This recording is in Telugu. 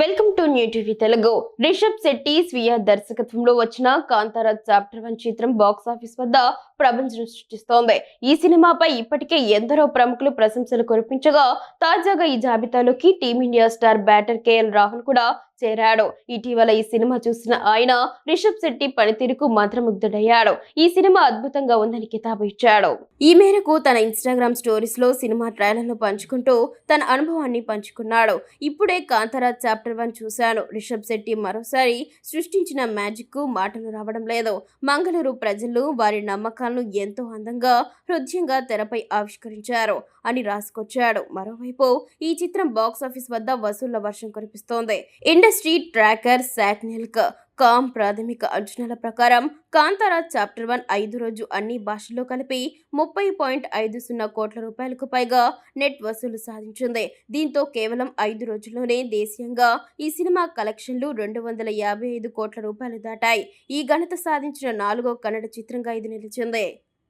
Welcome to new TV Telugu Rishab Shetty స్వీయ దర్శకత్వంలో వచ్చిన కాంతారా చాప్టర్ వన్ చిత్రం బాక్స్ ఆఫీస్ వద్ద ప్రపంచం సృష్టిస్తోంది. ఈ సినిమాపై ఇప్పటికే ఎందరో ప్రముఖులు ప్రశంసలు కురిపించగా తాజాగా ఈ జాబితాలోకి team India star batter KL Rahul కూడా చేరాడు. ఇటీవల ఈ సినిమా చూసిన ఆయన రిషబ్ శెట్టి పనితీరుకు మంత్రముగ్ధుడయ్యాడు. ఈ సినిమా అద్భుతంగా ఉందని కితాబు ఇచ్చాడు. ఈ మేరకు తన ఇన్స్టాగ్రామ్ స్టోరీస్లో సినిమా ట్రైలర్ను పంచుకుంటూ తన అనుభవాన్ని పంచుకున్నాడు. ఇప్పుడే కాంతారా చాప్టర్ వన్ చూశాను. రిషబ్ శెట్టి మరోసారి సృష్టించిన మ్యాజిక్కు మాటలు రావడం లేదు. మంగళూరు ప్రజలు వారి నమ్మకాలను ఎంతో అందంగా హృదయంగా తెరపై ఆవిష్కరించారు అని రాసుకొచ్చాడు. మరోవైపు ఈ చిత్రం బాక్స్ ఆఫీస్ వద్ద వసూళ్ళ వర్షం కురిపిస్తోంది. ఇండస్ట్రీ ట్రాకర్ శాట్నెల్క్ కామ్ ప్రాథమిక అంచనాల ప్రకారం కాంతారా చాప్టర్ వన్ ఐదు రోజు అన్ని భాషల్లో కలిపి ముప్పై పాయింట్ ఐదు సున్నా కోట్ల రూపాయలకు పైగా నెట్ వసూలు సాధించింది. దీంతో కేవలం ఐదు రోజుల్లోనే దేశీయంగా ఈ సినిమా కలెక్షన్లు రెండు వందల యాభై ఐదు కోట్ల రూపాయలు దాటాయి. ఈ ఘనత సాధించిన నాలుగో కన్నడ చిత్రంగా ఇది నిలిచింది.